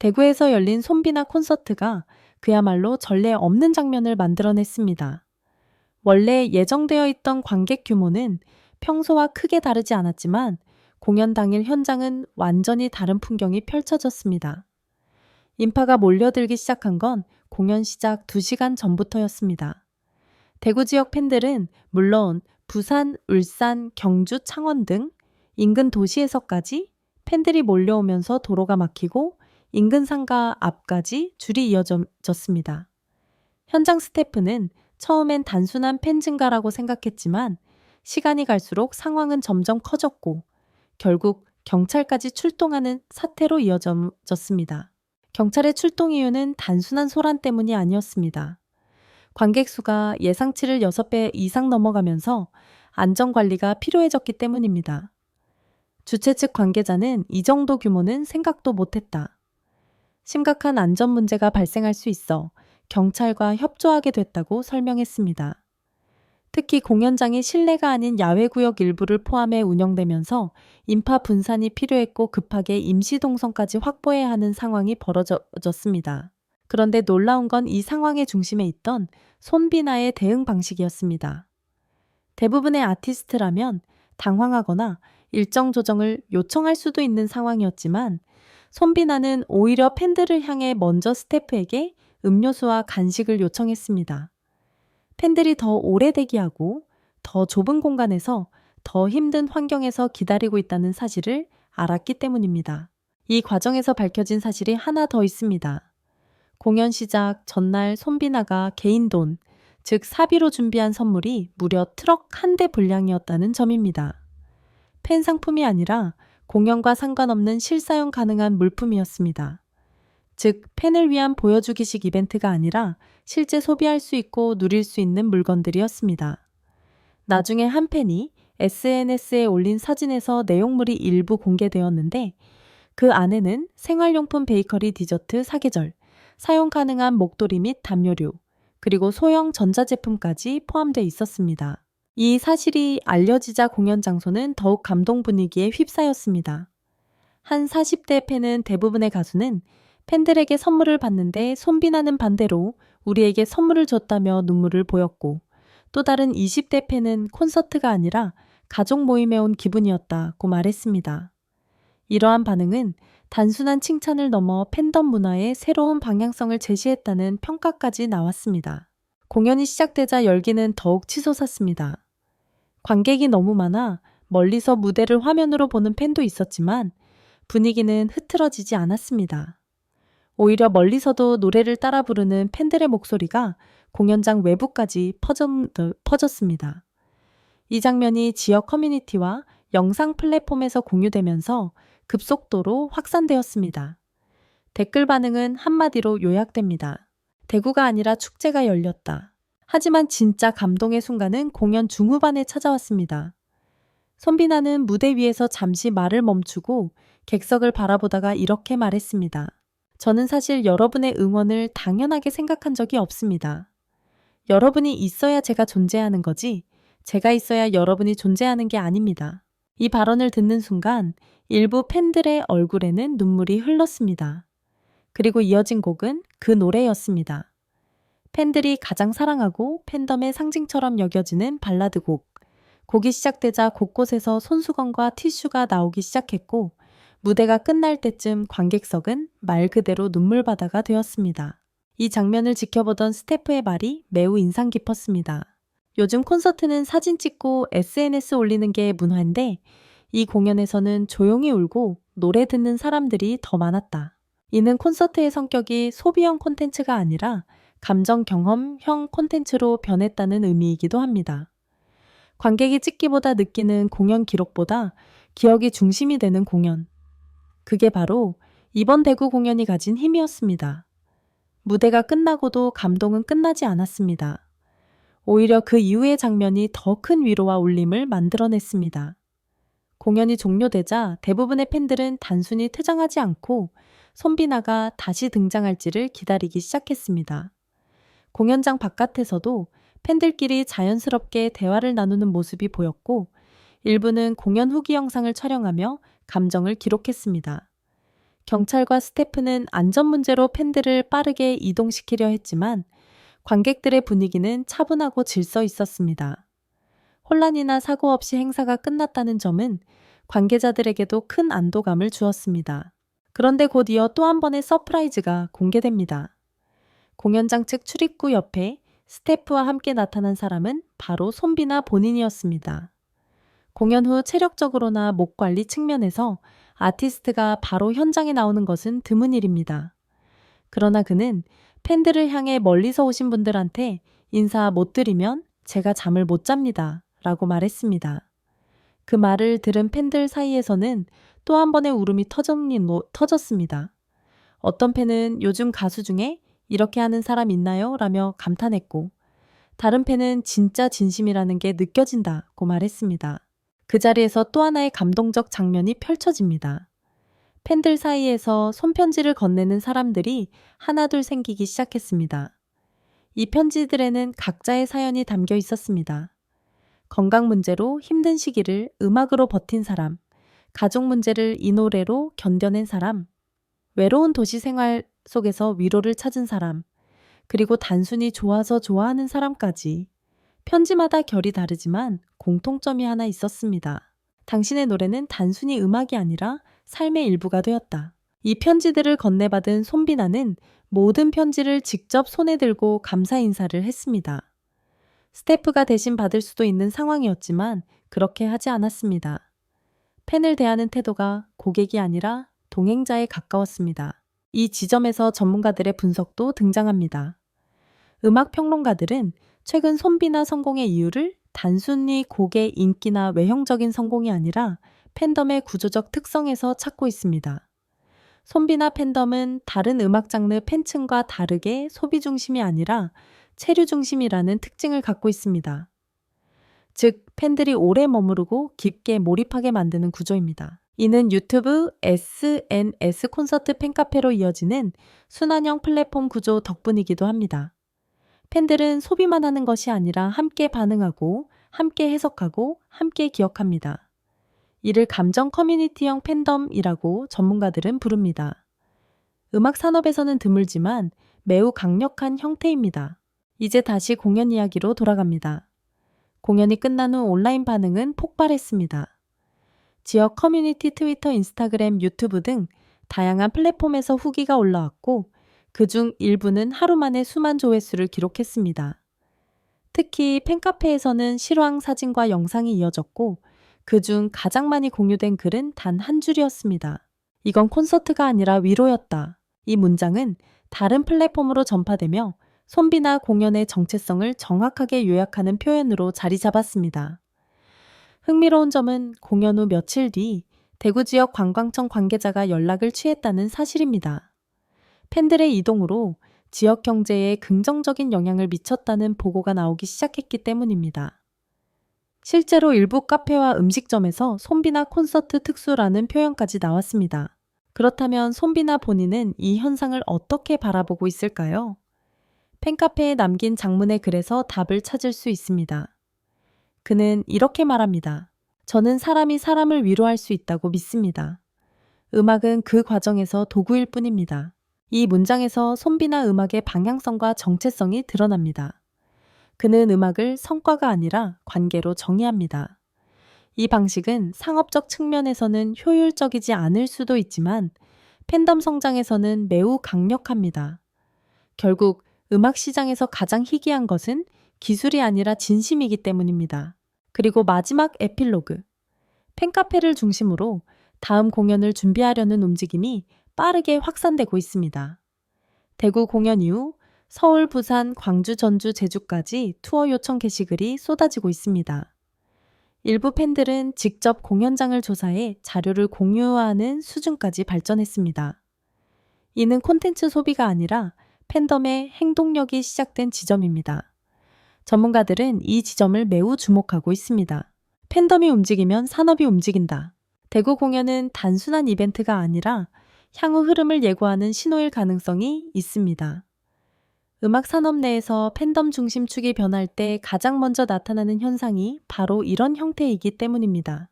대구에서 열린 손비나 콘서트가 그야말로 전례 없는 장면을 만들어냈습니다. 원래 예정되어 있던 관객 규모는 평소와 크게 다르지 않았지만 공연 당일 현장은 완전히 다른 풍경이 펼쳐졌습니다. 인파가 몰려들기 시작한 건 공연 시작 2시간 전부터였습니다. 대구 지역 팬들은 물론 부산, 울산, 경주, 창원 등 인근 도시에서까지 팬들이 몰려오면서 도로가 막히고 인근 상가 앞까지 줄이 이어졌습니다. 현장 스태프는 처음엔 단순한 팬 증가라고 생각했지만 시간이 갈수록 상황은 점점 커졌고 결국 경찰까지 출동하는 사태로 이어졌습니다. 경찰의 출동 이유는 단순한 소란 때문이 아니었습니다. 관객 수가 예상치를 6배 이상 넘어가면서 안전관리가 필요해졌기 때문입니다. 주최 측 관계자는 이 정도 규모는 생각도 못했다. 심각한 안전 문제가 발생할 수 있어 경찰과 협조하게 됐다고 설명했습니다. 특히 공연장이 실내가 아닌 야외 구역 일부를 포함해 운영되면서 인파 분산이 필요했고 급하게 임시 동선까지 확보해야 하는 상황이 벌어졌습니다. 그런데 놀라운 건 이 상황의 중심에 있던 손비나의 대응 방식이었습니다. 대부분의 아티스트라면 당황하거나 일정 조정을 요청할 수도 있는 상황이었지만 손비나는 오히려 팬들을 향해 먼저 스태프에게 음료수와 간식을 요청했습니다. 팬들이 더 오래 대기하고 더 좁은 공간에서 더 힘든 환경에서 기다리고 있다는 사실을 알았기 때문입니다. 이 과정에서 밝혀진 사실이 하나 더 있습니다. 공연 시작 전날 손비나가 개인 돈, 즉 사비로 준비한 선물이 무려 트럭 한 대 분량이었다는 점입니다. 팬 상품이 아니라 공연과 상관없는 실사용 가능한 물품이었습니다. 즉, 팬을 위한 보여주기식 이벤트가 아니라 실제 소비할 수 있고 누릴 수 있는 물건들이었습니다. 나중에 한 팬이 SNS에 올린 사진에서 내용물이 일부 공개되었는데 그 안에는 생활용품 베이커리 디저트 사계절, 사용 가능한 목도리 및 담요류, 그리고 소형 전자제품까지 포함되어 있었습니다. 이 사실이 알려지자 공연 장소는 더욱 감동 분위기에 휩싸였습니다. 한 40대 팬은 대부분의 가수는 팬들에게 선물을 받는데 손비나는 반대로 우리에게 선물을 줬다며 눈물을 보였고 또 다른 20대 팬은 콘서트가 아니라 가족 모임에 온 기분이었다고 말했습니다. 이러한 반응은 단순한 칭찬을 넘어 팬덤 문화의 새로운 방향성을 제시했다는 평가까지 나왔습니다. 공연이 시작되자 열기는 더욱 치솟았습니다. 관객이 너무 많아 멀리서 무대를 화면으로 보는 팬도 있었지만 분위기는 흐트러지지 않았습니다. 오히려 멀리서도 노래를 따라 부르는 팬들의 목소리가 공연장 외부까지 퍼졌 습니다. 이 장면이 지역 커뮤니티와 영상 플랫폼에서 공유되면서 급속도로 확산되었습니다. 댓글 반응은 한마디로 요약됩니다. 대구가 아니라 축제가 열렸다. 하지만 진짜 감동의 순간은 공연 중후반에 찾아왔습니다. 손비나는 무대 위에서 잠시 말을 멈추고 객석을 바라보다가 이렇게 말했습니다. 저는 사실 여러분의 응원을 당연하게 생각한 적이 없습니다. 여러분이 있어야 제가 존재하는 거지, 제가 있어야 여러분이 존재하는 게 아닙니다. 이 발언을 듣는 순간 일부 팬들의 얼굴에는 눈물이 흘렀습니다. 그리고 이어진 곡은 그 노래였습니다. 팬들이 가장 사랑하고 팬덤의 상징처럼 여겨지는 발라드 곡. 곡이 시작되자 곳곳에서 손수건과 티슈가 나오기 시작했고 무대가 끝날 때쯤 관객석은 말 그대로 눈물바다가 되었습니다. 이 장면을 지켜보던 스태프의 말이 매우 인상 깊었습니다. 요즘 콘서트는 사진 찍고 SNS 올리는 게 문화인데 이 공연에서는 조용히 울고 노래 듣는 사람들이 더 많았다. 이는 콘서트의 성격이 소비형 콘텐츠가 아니라 감정 경험형 콘텐츠로 변했다는 의미이기도 합니다. 관객이 찍기보다 느끼는 공연 기록보다 기억이 중심이 되는 공연. 그게 바로 이번 대구 공연이 가진 힘이었습니다. 무대가 끝나고도 감동은 끝나지 않았습니다. 오히려 그 이후의 장면이 더 큰 위로와 울림을 만들어냈습니다. 공연이 종료되자 대부분의 팬들은 단순히 퇴장하지 않고 손비나가 다시 등장할지를 기다리기 시작했습니다. 공연장 바깥에서도 팬들끼리 자연스럽게 대화를 나누는 모습이 보였고 일부는 공연 후기 영상을 촬영하며 감정을 기록했습니다. 경찰과 스태프는 안전 문제로 팬들을 빠르게 이동시키려 했지만 관객들의 분위기는 차분하고 질서 있었습니다. 혼란이나 사고 없이 행사가 끝났다는 점은 관계자들에게도 큰 안도감을 주었습니다. 그런데 곧 이어 또 한 번의 서프라이즈가 공개됩니다. 공연장 측 출입구 옆에 스태프와 함께 나타난 사람은 바로 손비나 본인이었습니다. 공연 후 체력적으로나 목 관리 측면에서 아티스트가 바로 현장에 나오는 것은 드문 일입니다. 그러나 그는 팬들을 향해 멀리서 오신 분들한테 인사 못 드리면 제가 잠을 못 잡니다. 라고 말했습니다. 그 말을 들은 팬들 사이에서는 또 한 번의 울음이 터졌습니다. 어떤 팬은 요즘 가수 중에 이렇게 하는 사람 있나요? 라며 감탄했고, 다른 팬은 진짜 진심이라는 게 느껴진다고 말했습니다. 그 자리에서 또 하나의 감동적 장면이 펼쳐집니다. 팬들 사이에서 손편지를 건네는 사람들이 하나둘 생기기 시작했습니다. 이 편지들에는 각자의 사연이 담겨 있었습니다. 건강 문제로 힘든 시기를 음악으로 버틴 사람, 가족 문제를 이 노래로 견뎌낸 사람, 외로운 도시 생활 속에서 위로를 찾은 사람, 그리고 단순히 좋아서 좋아하는 사람까지 편지마다 결이 다르지만 공통점이 하나 있었습니다. 당신의 노래는 단순히 음악이 아니라 삶의 일부가 되었다. 이 편지들을 건네받은 손비나는 모든 편지를 직접 손에 들고 감사 인사를 했습니다. 스태프가 대신 받을 수도 있는 상황이었지만 그렇게 하지 않았습니다. 팬을 대하는 태도가 고객이 아니라 동행자에 가까웠습니다. 이 지점에서 전문가들의 분석도 등장합니다. 음악 평론가들은 최근 손비나 성공의 이유를 단순히 곡의 인기나 외형적인 성공이 아니라 팬덤의 구조적 특성에서 찾고 있습니다. 손비나 팬덤은 다른 음악 장르 팬층과 다르게 소비 중심이 아니라 체류 중심이라는 특징을 갖고 있습니다. 즉, 팬들이 오래 머무르고 깊게 몰입하게 만드는 구조입니다. 이는 유튜브, SNS 콘서트 팬카페로 이어지는 순환형 플랫폼 구조 덕분이기도 합니다. 팬들은 소비만 하는 것이 아니라 함께 반응하고, 함께 해석하고, 함께 기억합니다. 이를 감정 커뮤니티형 팬덤이라고 전문가들은 부릅니다. 음악 산업에서는 드물지만 매우 강력한 형태입니다. 이제 다시 공연 이야기로 돌아갑니다. 공연이 끝난 후 온라인 반응은 폭발했습니다. 지역 커뮤니티 트위터, 인스타그램, 유튜브 등 다양한 플랫폼에서 후기가 올라왔고 그중 일부는 하루 만에 수만 조회수를 기록했습니다. 특히 팬카페에서는 실황 사진과 영상이 이어졌고 그중 가장 많이 공유된 글은 단 한 줄이었습니다. 이건 콘서트가 아니라 위로였다. 이 문장은 다른 플랫폼으로 전파되며 손비나 공연의 정체성을 정확하게 요약하는 표현으로 자리 잡았습니다. 흥미로운 점은 공연 후 며칠 뒤 대구 지역 관광청 관계자가 연락을 취했다는 사실입니다. 팬들의 이동으로 지역 경제에 긍정적인 영향을 미쳤다는 보고가 나오기 시작했기 때문입니다. 실제로 일부 카페와 음식점에서 손비나 콘서트 특수라는 표현까지 나왔습니다. 그렇다면 손비나 본인은 이 현상을 어떻게 바라보고 있을까요? 팬카페에 남긴 장문의 글에서 답을 찾을 수 있습니다. 그는 이렇게 말합니다. 저는 사람이 사람을 위로할 수 있다고 믿습니다. 음악은 그 과정에서 도구일 뿐입니다. 이 문장에서 손비나 음악의 방향성과 정체성이 드러납니다. 그는 음악을 성과가 아니라 관계로 정의합니다. 이 방식은 상업적 측면에서는 효율적이지 않을 수도 있지만 팬덤 성장에서는 매우 강력합니다. 결국 음악 시장에서 가장 희귀한 것은 기술이 아니라 진심이기 때문입니다. 그리고 마지막 에필로그. 팬카페를 중심으로 다음 공연을 준비하려는 움직임이 빠르게 확산되고 있습니다. 대구 공연 이후 서울, 부산, 광주, 전주, 제주까지 투어 요청 게시글이 쏟아지고 있습니다. 일부 팬들은 직접 공연장을 조사해 자료를 공유하는 수준까지 발전했습니다. 이는 콘텐츠 소비가 아니라 팬덤의 행동력이 시작된 지점입니다. 전문가들은 이 지점을 매우 주목하고 있습니다. 팬덤이 움직이면 산업이 움직인다. 대구 공연은 단순한 이벤트가 아니라 향후 흐름을 예고하는 신호일 가능성이 있습니다. 음악 산업 내에서 팬덤 중심 축이 변할 때 가장 먼저 나타나는 현상이 바로 이런 형태이기 때문입니다.